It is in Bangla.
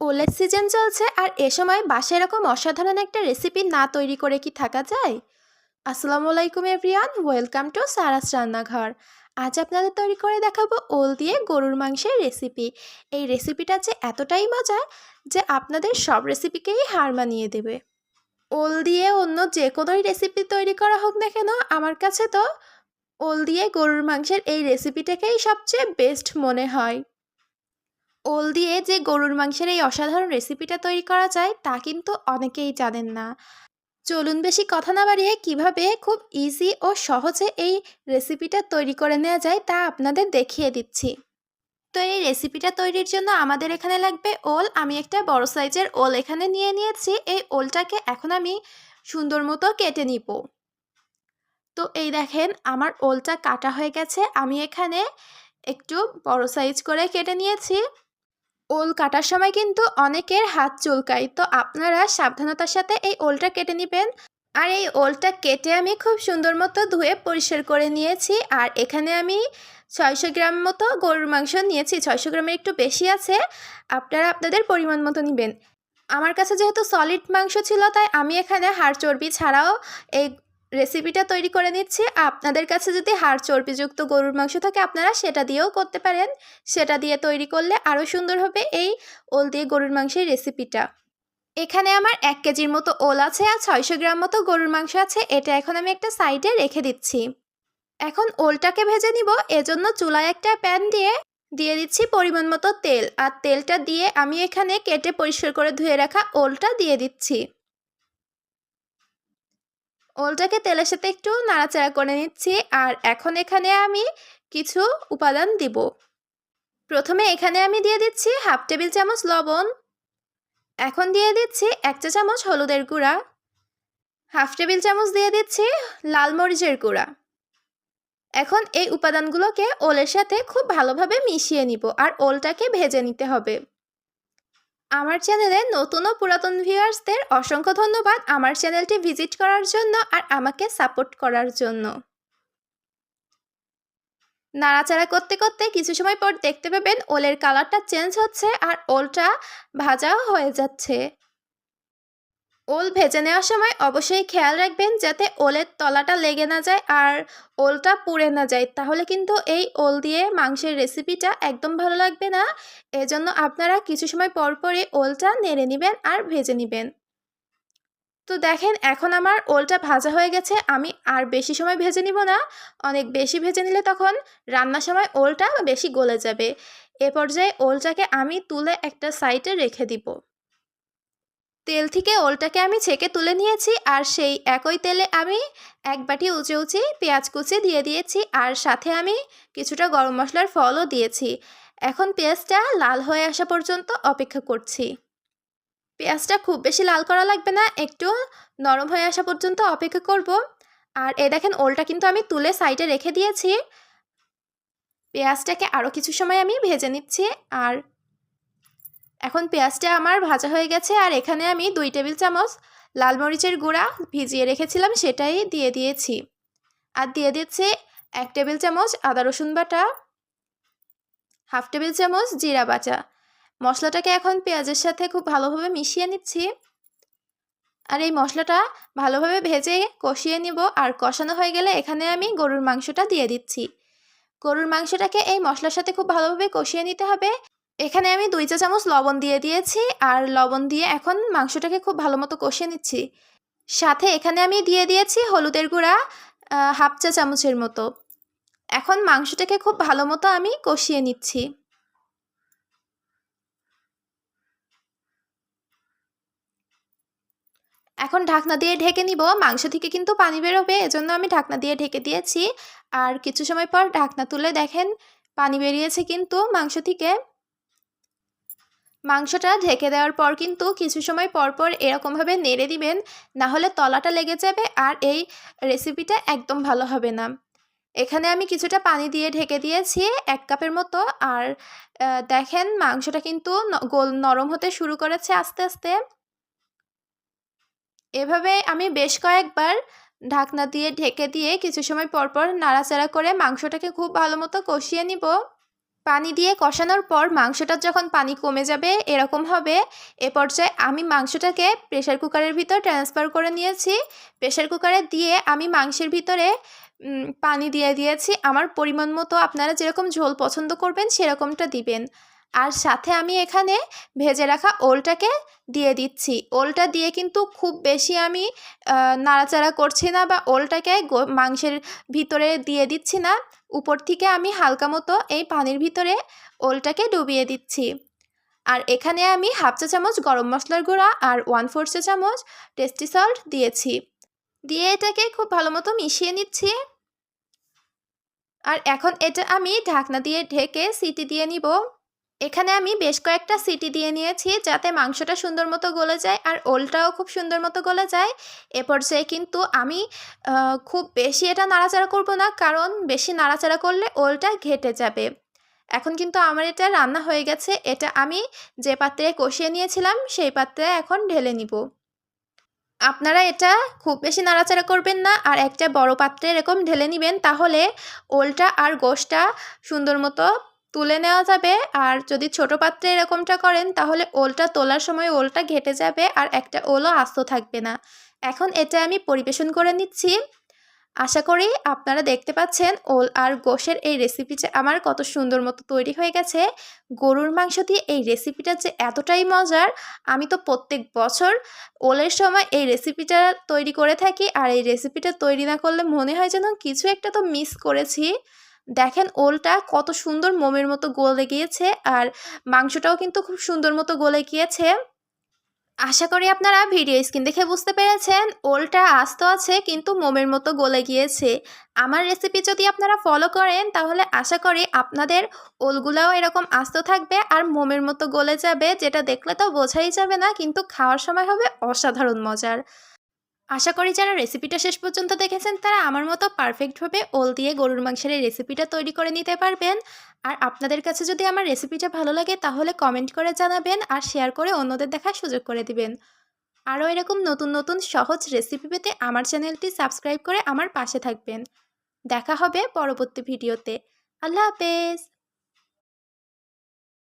ওলের সিজন চলছে আর এ সময় বাসায় এরকম অসাধারণ একটা রেসিপি না তৈরি করে কি থাকা যায়? আসসালামু আলাইকুম এভরিওয়ান ওয়েলকাম টু সারাস রান্নাঘর। আজ আপনাদের তৈরি করে দেখাবো ওল দিয়ে গরুর মাংসের রেসিপি এই রেসিপিটা যে এতটাই মজা যে আপনাদের সব রেসিপিকেই হার মানিয়ে দেবে। ওল দিয়ে অন্য যে কোনোই রেসিপি তৈরি করা হোক না কেন, আমার কাছে তো ওল দিয়ে গরুর মাংসের এই রেসিপিটাকেই সবচেয়ে বেস্ট মনে হয়। ওল দিয়ে যে গরুর মাংসের এই অসাধারণ রেসিপিটা তৈরি করা যায়, তা কিন্তু অনেকেই জানেন না। চলুন বেশি কথা না বাড়িয়ে কীভাবে খুব ইজি ও সহজে এই রেসিপিটা তৈরি করে নেওয়া যায় তা আপনাদের দেখিয়ে দিচ্ছি। তো এই রেসিপিটা তৈরির জন্য আমাদের এখানে লাগবে ওল। আমি একটা বড় সাইজের ওল এখানে নিয়ে নিয়েছি। এই ওলটাকে এখন আমি সুন্দর মতো কেটে নিব। তো এই দেখেন, আমার ওলটা কাটা হয়ে গেছে। আমি এখানে একটু বড় সাইজ করে কেটে নিয়েছি। ওল কাটার সময় কিন্তু অনেকের হাত চুলকায়। তো আপনারা সাবধানতার সাথে এই ওলটা কেটে নেবেন। আর এই ওলটা কেটে আমি খুব সুন্দর মতো ধুয়ে পরিষ্কার করে নিয়েছি। আর এখানে আমি ছয়শো গ্রাম মতো গরুর মাংস নিয়েছি। ছয়শো গ্রামের একটু বেশি আছে। আপনারা আপনাদের পরিমাণ মতো নেবেন। আমার কাছে যেহেতু সলিড মাংস ছিল, তাই আমি এখানে হাড় চর্বি ছাড়াও এই রেসিপিটা তৈরি করে নিচ্ছি। আপনাদের কাছে যদি হাড় চর্বিযুক্ত গরুর মাংস থাকে, আপনারা সেটা দিয়েও করতে পারেন। সেটা দিয়ে তৈরি করলে আরও সুন্দর হবে এই ওল দিয়ে গরুর মাংসের রেসিপিটা এখানে আমার এক কেজির মতো ওল আছে আর ছয়শো গ্রাম মতো গরুর মাংস আছে। এটা এখন আমি একটা সাইডে রেখে দিচ্ছি। এখন ওলটাকে ভেজে নিব। এজন্য চুলায় একটা প্যান দিয়ে দিয়ে দিচ্ছি পরিমাণ মতো তেল। আর তেলটা দিয়ে আমি এখানে কেটে পরিষ্কার করে ধুয়ে রাখা ওলটা দিয়ে দিচ্ছি। ওলটাকে তেলের সাথে একটু নাড়াচাড়া করে নিচ্ছি আর এখন এখানে আমি কিছু উপাদান দিব। প্রথমে এখানে আমি দিয়ে দিচ্ছি হাফ টেবিল চামচ লবণ। এখন দিয়ে দিচ্ছি এক চা চামচ হলুদের গুঁড়া। হাফ টেবিল চামচ দিয়ে দিচ্ছি লাল মরিচের গুঁড়া। এখন এই উপাদানগুলোকে ওলের সাথে খুব ভালোভাবে মিশিয়ে নিব আর ওলটাকে ভেজে নিতে হবে। আমার চ্যানেলে নতুন ও পুরাতন ভিউয়ার্সদের অসংখ্য ধন্যবাদ আমার চ্যানেলটি ভিজিট করার জন্য আর আমাকে সাপোর্ট করার জন্য। নাড়াচাড়া করতে করতে কিছু সময় পর দেখতে পাবেন ওলের কালারটা চেঞ্জ হচ্ছে আর ওলটা ভাজাও হয়ে যাচ্ছে। ওল ভেজে নেওয়ার সময় অবশ্যই খেয়াল রাখবেন যাতে ওলের তলাটা লেগে না যায় আর ওলটা পুড়ে না যায়। তাহলে কিন্তু এই ওল দিয়ে মাংসের রেসিপিটা একদম ভালো লাগবে না। এজন্য আপনারা কিছু সময় পর পরই ওলটা নেড়ে নেবেন আর ভেজে নেবেন। তো দেখেন, এখন আমার ওলটা ভাজা হয়ে গেছে। আমি আর বেশি সময় ভেজে নিব না। অনেক বেশি ভেজে নিলে তখন রান্নার সময় ওলটা বেশি গলে যাবে। এ পর্যায়ে ওলটাকে আমি তুলে একটা সাইডে রেখে দিব। তেল থেকে ওলটাকে আমি ছেঁকে তুলে নিয়েছি, আর সেই একই তেলে আমি এক বাটি উঁচে উঁচে পেঁয়াজ কুচি দিয়ে দিয়েছি, আর সাথে আমি কিছুটা গরম মশলার ফলও দিয়েছি। এখন পেঁয়াজটা লাল হয়ে আসা পর্যন্ত অপেক্ষা করছি। পেঁয়াজটা খুব বেশি লাল করা লাগবে না, একটু নরম হয়ে আসা পর্যন্ত অপেক্ষা করব। আর এ দেখেন, ওলটা কিন্তু আমি তুলে সাইডে রেখে দিয়েছি। পেঁয়াজটাকে আরও কিছু সময় আমি ভেজে নিচ্ছি, আর এখন পেঁয়াজটা আমার ভাজা হয়ে গেছে আর এখানে আমি দুই টেবিল চামচ লাল মরিচের গুঁড়া ভিজিয়ে রেখেছিলাম, সেটাই দিয়ে দিয়েছি। আর দিয়ে দিচ্ছে এক টেবিল চামচ আদা রসুন বাটা, হাফ টেবিল চামচ জিরা বাটা। মশলাটাকে এখন পেঁয়াজের সাথে খুব ভালোভাবে মিশিয়ে নিচ্ছি। আর এই মশলাটা ভালোভাবে ভেজে কষিয়ে নিব আর কষানো হয়ে গেলে এখানে আমি গরুর মাংসটা দিয়ে দিচ্ছি। গরুর মাংসটাকে এই মশলার সাথে খুব ভালোভাবে কষিয়ে নিতে হবে। এখানে আমি দুই চা চামচ লবণ দিয়ে দিয়েছি, আর লবণ দিয়ে এখন মাংসটাকে খুব ভালো মতো কষিয়ে নিচ্ছি। সাথে এখানে আমি দিয়ে দিয়েছি হলুদের গুঁড়া হাফ চা চামচের মতো। এখন মাংসটাকে খুব ভালো মতো আমি কষিয়ে নিচ্ছি। এখন ঢাকনা দিয়ে ঢেকে নিব। মাংস থেকে কিন্তু পানি বেরোবে, এজন্য আমি ঢাকনা দিয়ে ঢেকে দিয়েছি। আর কিছু সময় পর ঢাকনা তুলে দেখেন, পানি বেরিয়েছে কিন্তু মাংস থেকে। মাংসটা ঢেকে দেওয়ার পর কিন্তু কিছু সময় পর পর এরকমভাবে নেড়ে দিবেন না হলে তলাটা লেগে যাবে আর এই রেসিপিটা একদম ভালো হবে না। এখানে আমি কিছুটা পানি দিয়ে ঢেকে দিয়েছি এক কাপের মতো আর দেখেন মাংসটা কিন্তু গোল নরম হতে শুরু করেছে আস্তে আস্তে। এভাবে আমি বেশ কয়েকবার ঢাকনা দিয়ে ঢেকে দিয়ে কিছু সময় পর পর নাড়াচাড়া করে মাংসটাকে খুব ভালো মতো কষিয়ে নিব। পানি দিয়ে কষানোর পর মাংসটা যখন পানি কমে যাবে, এরকম হবে। এ পর্যায়ে আমি মাংসটাকে প্রেশার কুকারের ভিতর ট্রান্সফার করে নিয়েছি। প্রেশার কুকারে দিয়ে আমি মাংসের ভিতরে পানি দিয়ে দিয়েছি। আমার পরিমাণ মতো আপনারা যেরকম ঝোল পছন্দ করবেন, সেরকমটা দিবেন। আর সাথে আমি এখানে ভেজে রাখা ওলটাকে দিয়ে দিচ্ছি। ওলটা দিয়ে কিন্তু খুব বেশি আমি নাড়াচাড়া করছি না বা ওলটাকে মাংসের ভিতরে দিয়ে দিচ্ছি না। উপর থেকে আমি হালকা মতো এই পানির ভিতরে ওলটাকে ডুবিয়ে দিচ্ছি। আর এখানে আমি হাফ চা চামচ গরম মশলার গুঁড়া আর ওয়ান ফোর চা চামচ টেস্টি সল্ট দিয়েছি। দিয়ে এটাকে খুব ভালো মতো মিশিয়ে নিচ্ছি। আর এখন এটা আমি ঢাকনা দিয়ে ঢেকে সিটি দিয়ে নিব। এখানে আমি বেশ কয়েকটা সিটি দিয়ে নিয়েছি যাতে মাংসটা সুন্দর মতো গলে যায় আর ওলটাও খুব সুন্দর মতো গলে যায়। এ পর্যায়ে কিন্তু আমি খুব বেশি এটা নাড়াচাড়া করব না কারণ বেশি নাড়াচাড়া করলে ওলটা ঘেটে যাবে। এখন কিন্তু আমার এটা রান্না হয়ে গেছে, এটা আমি যে পাত্রে কষিয়ে নিয়েছিলাম সেই পাত্রে এখন ঢেলে নিব। আপনারা এটা খুব বেশি নাড়াচাড়া করবেন না আর একটা বড় পাত্রে এরকম ঢেলে নেবেন তাহলে ওলটা আর গোশটা সুন্দর মতো তুলে নেওয়া যাবে। আর যদি ছোট পাত্রে এরকমটা করেন, তাহলে ওলটা তোলার সময় ওলটা ঘেটে যাবে আর একটা ওলও আস্ত থাকবে না। এখন এটা আমি পরিবেশন করে নিচ্ছি। আশা করি আপনারা দেখতে পাচ্ছেন ওল আর গোশের এই রেসিপিটা আমার কত সুন্দর মতো তৈরি হয়ে গেছে। গরুর মাংস দিয়ে এই রেসিপিটা যে এতটাই মজার, আমি তো প্রত্যেক বছর ওলের সময় এই রেসিপিটা তৈরি করে থাকি। আর এই রেসিপিটা তৈরি না করলে মনে হয় যেন কিছু একটা তো মিস করেছি। দেখেন ওলটা কত সুন্দর মোমের মতো গলে গিয়েছে আর মাংসটাও কিন্তু খুব সুন্দর মতো গলে গিয়েছে। আশা করি আপনারা ভিডিও স্ক্রিন দেখে বুঝতে পেরেছেন, ওলটা আস্ত আছে কিন্তু মোমের মতো গলে গিয়েছে। আমার রেসিপি যদি আপনারা ফলো করেন তাহলে আশা করি আপনাদের ওলগুলাও এরকম আস্ত থাকবে আর মোমের মতো গলে যাবে, যেটা দেখলে তো বোঝাই যাবে না, কিন্তু খাওয়ার সময় হবে অসাধারণ মজার। আশা করি যারা রেসিপিটা শেষ পর্যন্ত দেখেছেন, তারা আমার মতো পারফেক্টভাবে ওল দিয়ে গরুর মাংসের এই রেসিপিটা তৈরি করে নিতে পারবেন। আর আপনাদের কাছে যদি আমার রেসিপিটা ভালো লাগে, তাহলে কমেন্ট করে জানাবেন আর শেয়ার করে অন্যদের দেখার সুযোগ করে দিবেন। আরও এরকম নতুন নতুন সহজ রেসিপি পেতে আমার চ্যানেলটি সাবস্ক্রাইব করে আমার পাশে থাকবেন। দেখা হবে পরবর্তী ভিডিওতে আল্লাহ হাফেজ!